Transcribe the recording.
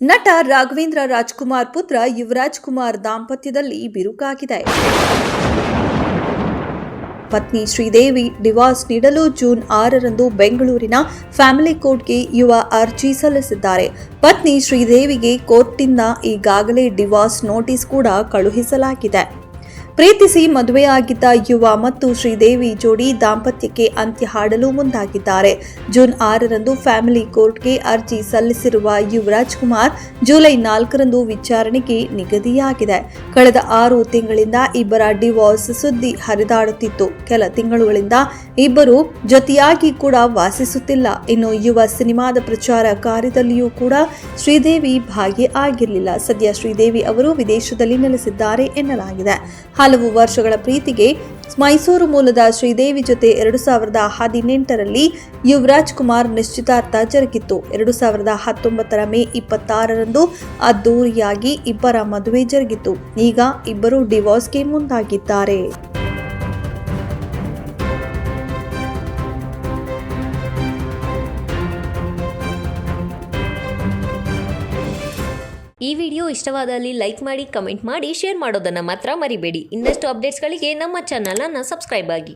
ನಟ ರಾಘವೇಂದ್ರ ರಾಜ್ಕುಮಾರ್ ಪುತ್ರ ಯುವರಾಜ್ ಕುಮಾರ್ ದಾಂಪತ್ಯದಲ್ಲಿ ಬಿರುಕಾಗಿದೆ. ಪತ್ನಿ ಶ್ರೀದೇವಿ ಡಿವಾರ್ಸ್ ನೀಡಲು ಜೂನ್ ಆರರಂದು ಬೆಂಗಳೂರಿನ ಫ್ಯಾಮಿಲಿ ಕೋರ್ಟ್ಗೆ ಯುವ ಅರ್ಜಿ ಸಲ್ಲಿಸಿದ್ದಾರೆ. ಪತ್ನಿ ಶ್ರೀದೇವಿಗೆ ಕೋರ್ಟ್ನಿಂದ ಈಗಾಗಲೇ ಡಿವಾರ್ಸ್ ನೋಟಿಸ್ ಕೂಡ ಕಳುಹಿಸಲಾಗಿದೆ. ಪ್ರೀತಿಸಿ ಮದುವೆಯಾಗಿದ್ದ ಯುವ ಮತ್ತು ಶ್ರೀದೇವಿ ಜೋಡಿ ದಾಂಪತ್ಯಕ್ಕೆ ಅಂತ್ಯ ಹಾಡಲು ಮುಂದಾಗಿದ್ದಾರೆ. ಜೂನ್ ಆರರಂದು ಫ್ಯಾಮಿಲಿ ಕೋರ್ಟ್ಗೆ ಅರ್ಜಿ ಸಲ್ಲಿಸಿರುವ ಯುವರಾಜ್ ಕುಮಾರ್ ಜುಲೈ ನಾಲ್ಕರಂದು ವಿಚಾರಣೆಗೆ ನಿಗದಿಯಾಗಿದೆ. ಕಳೆದ ಆರು ತಿಂಗಳಿಂದ ಇಬ್ಬರ ಡಿವೋರ್ಸ್ ಸುದ್ದಿ ಹರಿದಾಡುತ್ತಿತ್ತು. ಕೆಲ ತಿಂಗಳುಗಳಿಂದ ಇಬ್ಬರು ಜೊತೆಯಾಗಿ ಕೂಡ ವಾಸಿಸುತ್ತಿಲ್ಲ. ಇನ್ನು ಯುವ ಸಿನಿಮಾದ ಪ್ರಚಾರ ಕಾರ್ಯದಲ್ಲಿಯೂ ಕೂಡ ಶ್ರೀದೇವಿ ಭಾಗಿ ಆಗಿರಲಿಲ್ಲ. ಸದ್ಯ ಶ್ರೀದೇವಿ ಅವರು ವಿದೇಶದಲ್ಲಿ ನೆಲೆಸಿದ್ದಾರೆ ಎನ್ನಲಾಗಿದೆ. ಹಲವು ವರ್ಷಗಳ ಪ್ರೀತಿಗೆ ಮೈಸೂರು ಮೂಲದ ಶ್ರೀದೇವಿ ಜೊತೆ ಎರಡು ಸಾವಿರದ ಹದಿನೆಂಟರಲ್ಲಿ ಯುವರಾಜ್ ಕುಮಾರ್ ನಿಶ್ಚಿತಾರ್ಥ ಜರುಗಿತ್ತು ಎರಡು ಸಾವಿರದ ಹತ್ತೊಂಬತ್ತರ ಮೇ ಇಪ್ಪತ್ತಾರರಂದು ಅದ್ದೂರಿಯಾಗಿ ಇಬ್ಬರ ಮದುವೆ ಜರುಗಿತು. ಈಗ ಇಬ್ಬರು ಡಿವೋರ್ಸ್ಗೆ ಮುಂದಾಗಿದ್ದಾರೆ. ಈ ವಿಡಿಯೋ ಇಷ್ಟವಾದಲ್ಲಿ ಲೈಕ್ ಮಾಡಿ, ಕಮೆಂಟ್ ಮಾಡಿ, ಶೇರ್ ಮಾಡೋದನ್ನು ಮಾತ್ರ ಮರಿಬೇಡಿ. ಇನ್ನಷ್ಟು ಅಪ್ಡೇಟ್ಸ್ಗಳಿಗೆ ನಮ್ಮ ಚಾನಲನ್ನು ಸಬ್ಸ್ಕ್ರೈಬ್ ಆಗಿ.